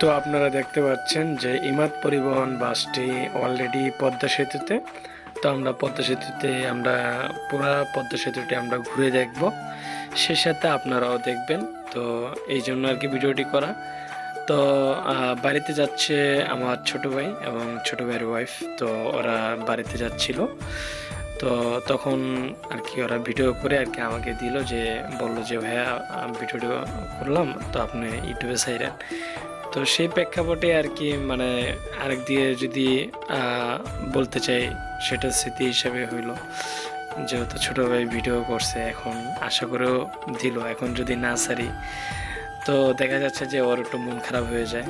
তো আপনারা দেখতে পাচ্ছেন যে ইমাদ পরিবহন বাসটি অলরেডি পদ্মা সেতুতে। তো আমরা পদ্মা সেতুতে আমরা, পুরা পদ্মা সেতুটি আমরা ঘুরে দেখব। সে সাথে আপনারাও দেখবেন। তো এই জন্য আর কি ভিডিওটি করা। তো বাড়িতে যাচ্ছে আমার ছোট ভাই এবং ছোট ভাইয়ের ওয়াইফ তো ওরা বাড়িতে যাচ্ছিল। তো তখন আর কি ওরা ভিডিও করে আর কি আমাকে দিল যে, বলল যে, ভাইয়া ভিডিও করলাম, তো আপনি ইউটিউবে সাইরেন তো সেই প্রেক্ষাপটে আর কি মানে আরেক দিয়ে যদি বলতে চাই সেটা স্মৃতি হিসেবে হইল। যেহেতু ছোট ভাই ভিডিও করছে এখন, আশা করেও দিল, এখন যদি না সারি, তো দেখা যাচ্ছে যে ওর একটু মন খারাপ হয়ে যায়।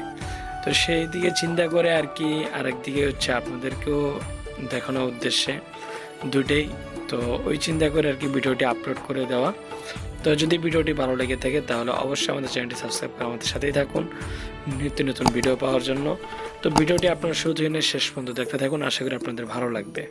তো সেই দিকে চিন্তা করে আর কি আরেক দিকে হচ্ছে আপনাদেরকেও দেখানোর উদ্দেশ্যে দুটেই তো ওই চিন্তা করে আর কি ভিডিওটি আপলোড করে দেওয়া। তো যদি ভিডিওটি ভালো লেগে থাকে, তাহলে অবশ্যই আমাদের চ্যানেলটি সাবস্ক্রাইব করে আমাদের সাথেই থাকুন। নিত্য নতুন ভিডিও পাওয়ার জন্য। তো ভিডিওটি আপনারা শুরু থেকে শেষ পর্যন্ত দেখতে থাকুন, আশা করি আপনাদের ভালো লাগবে।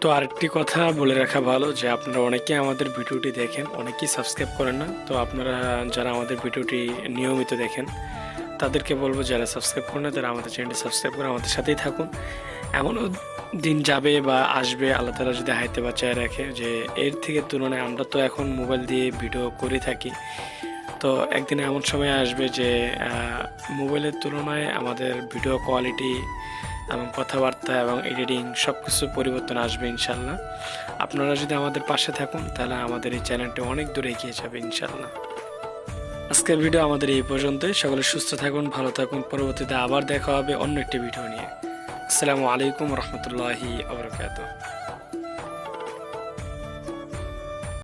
তো আরেকটি কথা বলে রাখা ভালো, যে আপনারা অনেকে আমাদের ভিডিওটি দেখেন, অনেকেই সাবস্ক্রাইব করেন না। তো আপনারা যারা আমাদের ভিডিওটি নিয়মিত দেখেন তাদেরকে বলব যারা সাবস্ক্রাইব করেন তারা আমাদের চ্যানেলটি সাবস্ক্রাইব করে আমাদের সাথেই থাকুন। এমনও দিন যাবে বা আসবে, আল্লাহ তালা যদি হাইতে বাঁচায় রাখে যে এর থেকে তুলনায় আমরা তো এখন মোবাইল দিয়ে ভিডিও করে থাকি। তো একদিন এমন সময় আসবে যে মোবাইলের তুলনায় আমাদের ভিডিও কোয়ালিটি এবং কথাবার্তা এবং এডিটিং সব কিছু পরিবর্তন আসবে ইনশাল্লাহ আপনারা যদি আমাদের পাশে থাকুন, তাহলে আমাদের এই চ্যানেলটি অনেক দূরে এগিয়ে যাবে ইনশাল্লাহ আজকের ভিডিও আমাদের এই পর্যন্তই। সকলে সুস্থ থাকুন, ভালো থাকুন। পরবর্তীতে আবার দেখা হবে অন্য একটি ভিডিও নিয়ে। আসসালামু আলাইকুম রহমতুল্লাহি আবরকাত